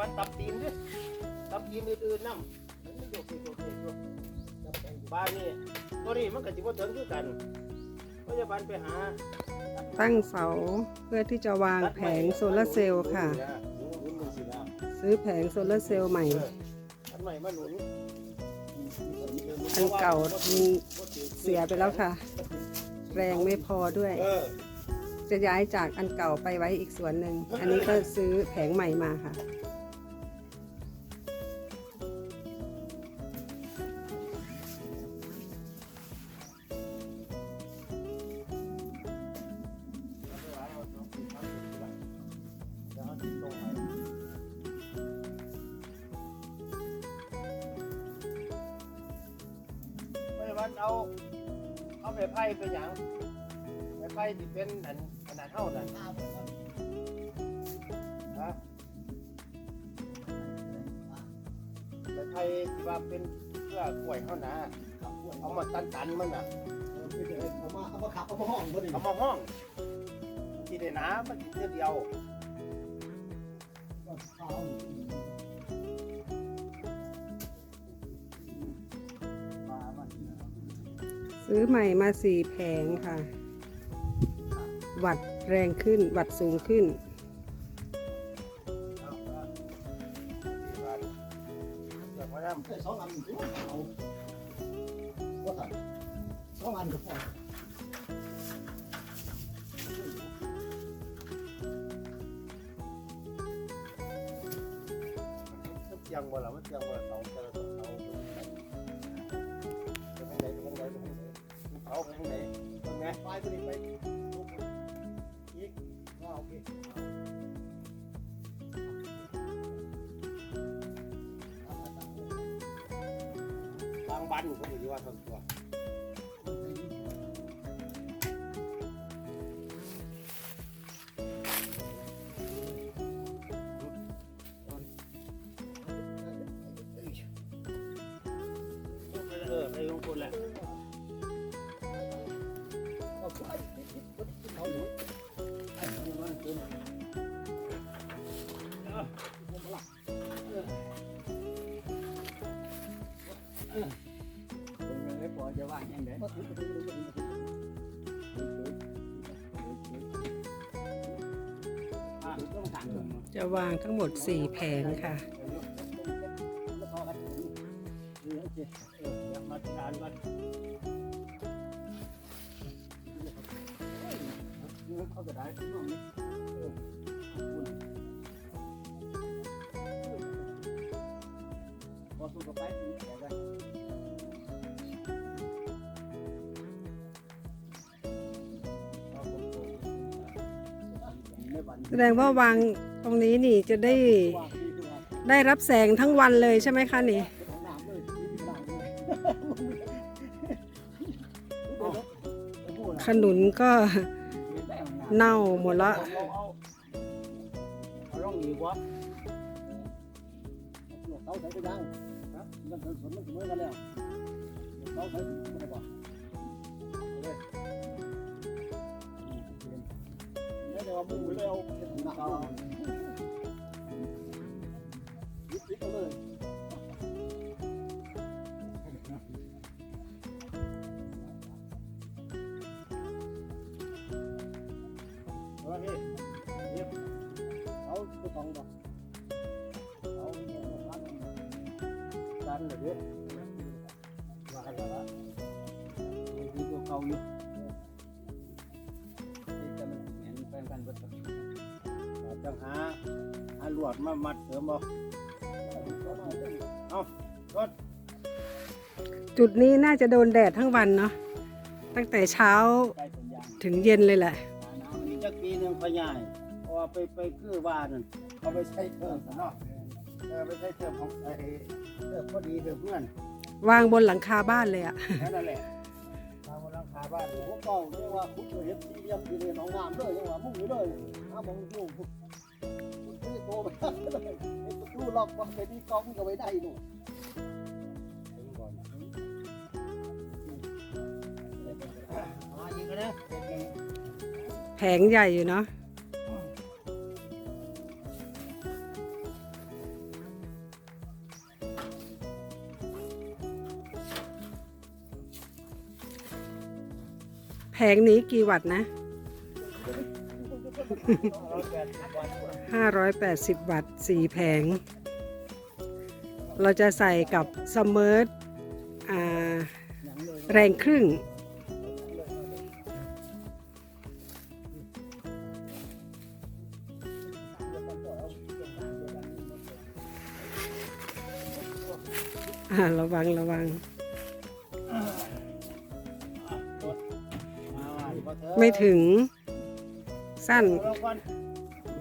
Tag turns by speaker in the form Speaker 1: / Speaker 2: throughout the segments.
Speaker 1: บันตับตีนดิตับตีนอื่นๆนำมันไม่โยกโยกโยกโยกบ้านนี่ตัวนี้มันก็สิบ่ถึงคือกันพยาบาลไปหา
Speaker 2: ตั้งเสาเพื่อที่จะวางแผงโซลาร์เซลล์ค่ะ ซื้อแผงโซลาร์เซลล์ใหม่
Speaker 1: อันใหม่มาหนุน
Speaker 2: อันเก่ามันเสียไปแล้วค่ะ แรงไม่พอด้วย
Speaker 1: เออ
Speaker 2: จะย้ายจากอันเก่าไปไว้อีกส่วนหนึ่ง อันนี้ก็ซื้อแผงใหม่มาค่ะ
Speaker 1: เอา เอาไปไพ่เป็นหยังไปไพ่ที่เป็นอันขนาดเท่านั้นฮะไปไพ่ที่ว่าเป็นเพื่อกล้วยเท่านะเอามาตันตันๆมันอะ
Speaker 3: เอามาเอามาขับเอามาห้องพอดี
Speaker 1: เอามาห้องที่ได้น้ำมันเดียว
Speaker 2: ซื้อใหม่มาสี่แผงค่ะ วัดแรงขึ้น วัดสูงขึ้น
Speaker 1: เอาเอาที่ว่าเดี๋ยวมาทำ
Speaker 3: แค่สองอันถือว่าเอาว่าแต่สองอันก็พอ
Speaker 1: มันเตียงบ่ล่ะมันเตียงบ่ล่ะา
Speaker 3: โอเค
Speaker 1: บางบันก็อยู่ว่าทำตัวเออไปลงคนแหละ
Speaker 3: คนไม่พอจะว่าอย่างไร
Speaker 2: จะวางทั้งหมดสี่แผงค่ะ
Speaker 1: มาทานมาเขาจะได้ แส
Speaker 2: ดงว่าวางตรงนี้นี่จะได้ได้รับแสงทั้งวันเลยใช่ไหมคะนี่ขนุนก็เน่าหมดละ
Speaker 1: เอาเอาเอาลองอีกวะ
Speaker 3: เขาใส่ไปยังนะมันสนมันเสมอ
Speaker 1: จังหาหาลวดมามัดเสริมบ่เอารถ
Speaker 2: จุดนี้น่าจะโดนแดดทั้งวันเนาะตั้งแต่เช้า
Speaker 1: ใกล้สัญญาณ
Speaker 2: ถึงเย็นเลยแหละ
Speaker 1: อีกจักปีหนึ่งพญายเพราะว่าไปไปคือว่านั่นเอาไปใช้เทอมซะเนาะเออไปใช้เทอมของไอ้เทอมพอดีเทอมเพื่อน
Speaker 2: วางบนหลังคาบ้านเลยอะ
Speaker 1: แค่นั้นแหละทางบนหลังคาบ้าน
Speaker 3: พวกเก่าเรียกว่าคุดเห็ดสี่เหลี่ยมสี่เหลี่ยมน้องงามเลยยังว่ามุ่งอยู่เลยหาบองมุ่งคุดคุดโดูลอกว่าไปนี่กล้องก็ไว้ได้หนู
Speaker 1: แผ
Speaker 2: งใหญ่อยู่เนาะแผงนี้กี่วัตต์นะ 580 วัตต์สี่แผง เราจะใส่กับสมเมิร์ทแรงครึ่ง ระวัง ระวัง ไม่ถึง สั้น
Speaker 1: เอาก่อน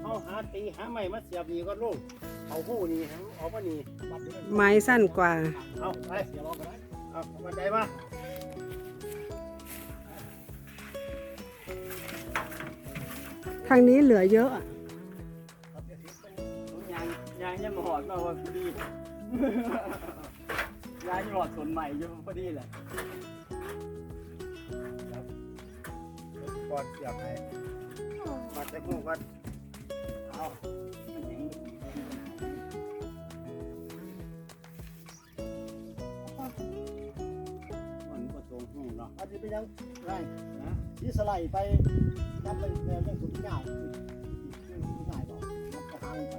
Speaker 1: เอาหาตีหาไม้มาเสียบนี่ก็ลูกเอาหูนี่เอามานี่
Speaker 2: ไม้สั้นกว่า
Speaker 1: เอาไปเสียบเอาไปเอาเอาบันไดมา
Speaker 2: ทางนี้เหลือเยอะอะ
Speaker 4: ยางยางยังมาหอดมาว่าพอดี ยางยังหอดสวนใหม่อยู่พอดีแหละ
Speaker 1: ก่อนเสียบให้ มาจะหูก่อนเอา
Speaker 4: มัน
Speaker 1: ก็ตรงหูเนาะ
Speaker 3: อันนี้เป็นยังไงนะที่สไลด์ไปนับไปเรื่องสุดยากเรื่องสุดง่ายบอกนับไปหางไป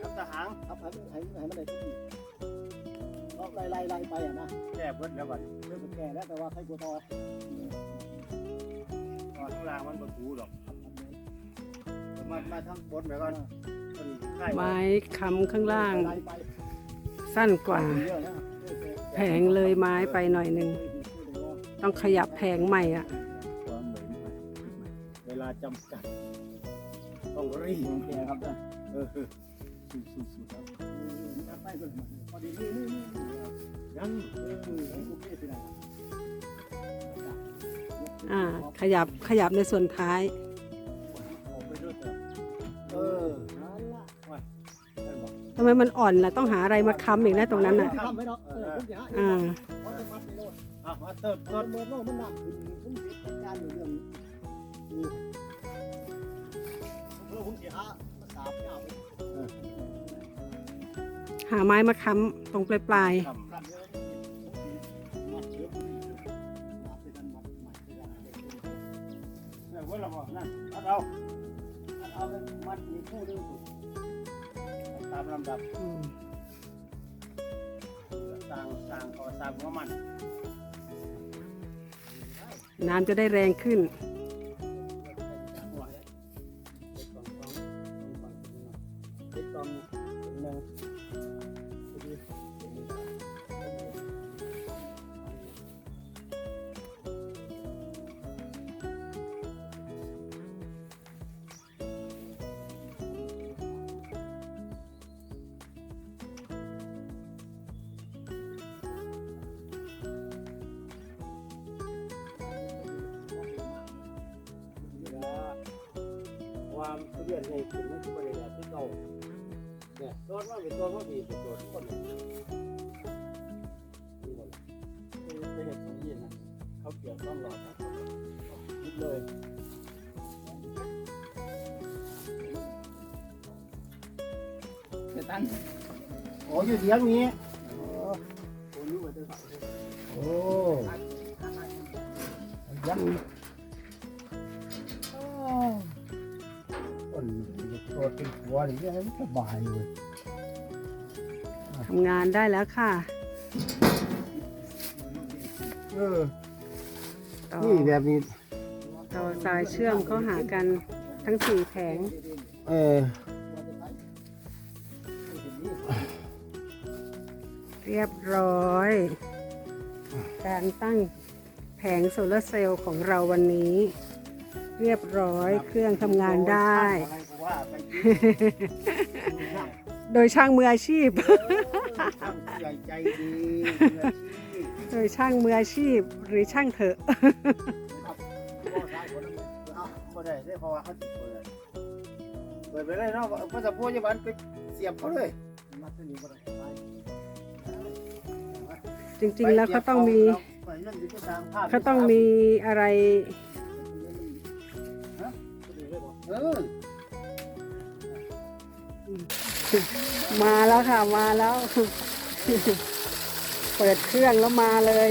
Speaker 1: ครับทหาร
Speaker 3: ครับให้มันให้มันให้มันได้ทุกทีเราไล่ไล่ไล่ไปอะนะ
Speaker 1: แก้เบิดแล้วบัด
Speaker 3: เรื่มแก่แล้วแต่ว่าใครกลัวต่อ
Speaker 1: ตอข้างล่างมันบ่ถูหรอก มามาทั้งบนไปก่อนคนไข่
Speaker 2: ไม้ค้ำข้างล่าง
Speaker 3: ไล่ไป
Speaker 2: สั้นกว่า
Speaker 3: เยอะนะ
Speaker 2: แผงเลยไม้ไปหน่อยหนึ่งต้องขยับแผงใหม่อะ
Speaker 1: ความเหมือนเวลาจำกัดต้องรีบ
Speaker 4: โอเคครับเด้อ
Speaker 1: เออ
Speaker 3: สุดๆครับนับไปเลยพอดีนี่นี่นี่
Speaker 1: ยัง
Speaker 3: เออโอเคสินะ
Speaker 2: อ่าขยับขยับในส่วนท้ายำไมมันอ่อนล่ะต้องหาอะไรมาค้ำอีกนะตรงนั้นน่ะ
Speaker 3: ทำไม่เนาะเออผมจะหา
Speaker 2: อ่า
Speaker 3: เขาจะมัดไปโน่น
Speaker 1: อะมาเติม
Speaker 3: เปิ
Speaker 1: ต้
Speaker 3: ด
Speaker 1: น
Speaker 3: เมื่อโน่นมันหนักขึ้นผมจัดการอยู่เรื่องนี้เพื่อผมจะหาภาษาเจ้า
Speaker 2: หาไม้มาค้ำตรงปลายปลาย
Speaker 1: ทำ
Speaker 3: ครับเยอะมัดเชื้อผมมัดไปกันมัดมัดไปกัน
Speaker 1: เนี่ยว่าเราบอกนั่นเอาเอาเอาไปมัดมีคู่ดึงสุด ตามลำดับ
Speaker 2: อืม
Speaker 1: สร้างสร้างขอสร้างหัวมัน
Speaker 2: น้ำจะได้แรงขึ้น
Speaker 1: เรียนในกลุ่มมันจะบริการที่เก่าเนี่ยต้นว่าเป็นต้นว่าผีเป็นต้นทุกคนนี่หมดไปเห็นของยีนนะเขาเกี่ยวต้องรอครับนิดเลย
Speaker 4: เสร็จตั้ง
Speaker 1: โอ้ยอยู่เสียงนี้ ตัวติดหัวนี่ยังสบายเลย
Speaker 2: ทำงานได้แล้วค่ะ
Speaker 1: เออ
Speaker 2: ต่อ
Speaker 1: นี่แบบนี้
Speaker 2: ต่อสายเชื่อมเข้าหากันทั้งสี่แผง
Speaker 1: เออ
Speaker 2: เรียบร้อย การตั้งแผงโซลาร์เซลล์ของเราวันนี้ เรียบร้อยเครื่องทำงานได้
Speaker 1: อะไรก็ว่าไป
Speaker 2: โดยช่างมืออาชีพ
Speaker 1: ทำผู้ใหญ่ใจดี
Speaker 2: โดยช่างมืออาชีพหรือช่างเถอะ
Speaker 1: ก็ได้ได้เพราะว่าเขาติดเปิดเปิดไปเลยเนาะภาษาพูดยังมันไปเสียบเขาเลย
Speaker 2: จริงๆแล้วเขาต้องมีเขาต้องมีอะไร
Speaker 1: เออ
Speaker 2: มาแล้วค่ะ มาแล้ว เปิดเครื่องแล้วมาเลย